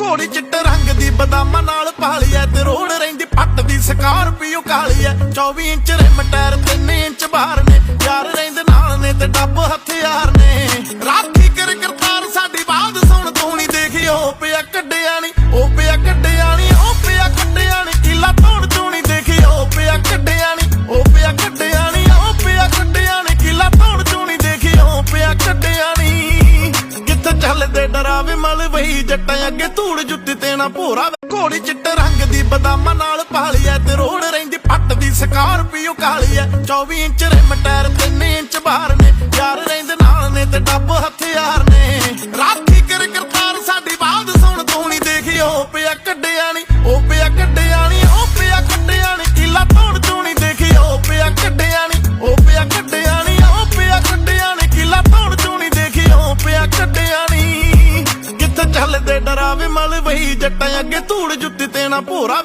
ਘੋੜੀ ਚਿੱਟੇ ਰੰਗ ਦੀ ਬਦਾਮਾਂ ਨਾਲ ਪਾਲੀ ਐ ਤੇ ਰੋੜ ਰਹਿੰਦੀ, ਪੱਟ ਦੀ ਸਕਾਰਪੀਓ ਕਾਲੀ ਐ। 24 ਇੰਚ ਰਿਮ ਟਾਇਰ 3 ਇੰਚ ਬਾਹਰ ਨੇ, ਯਾਰ ਰਹਿੰਦੇ ਨਾਲ ਨੇ ਤੇ ਡੱਬ ਕਿੱਥੇ ਚੱਲਦੇ ਡਰਾਵੇ ਮਲ ਵਹੀ ਜੱਟਾਂ ਅੱਗੇ ਧੂੜ ਜੁੱਤੀ ਤੇ ਨਾ ਭੋਰਾ ਘੋੜੀ ਚਿੱਟੇ ਰੰਗ ਦੀ ਬਦਾਮਾਂ ਨਾਲ ਪਾਲੀ ਐ ਤੇ ਰੋੜ ਰਹਿੰਦੀ ਪੱਟ ਦੀ ਸਕਾਰਪੀਓ ਕਾਲੀ ਐ। 24 ਇੰਚ ਰਿਮ ਟਾਇਰ 3 ਇੰਚ ਬਾਹਰ ਨੇ। ਯਾਰ ਨੀ ਕਿੱਥੇ ਚੱਲਦੇ ਡਰਾਵੇ ਮਲ ਵਹੀ ਜੱਟਾਂ ਅੱਗੇ ਧੂੜ ਜੁੱਤੀ ਤੇ ਨਾ ਭੋਰਾ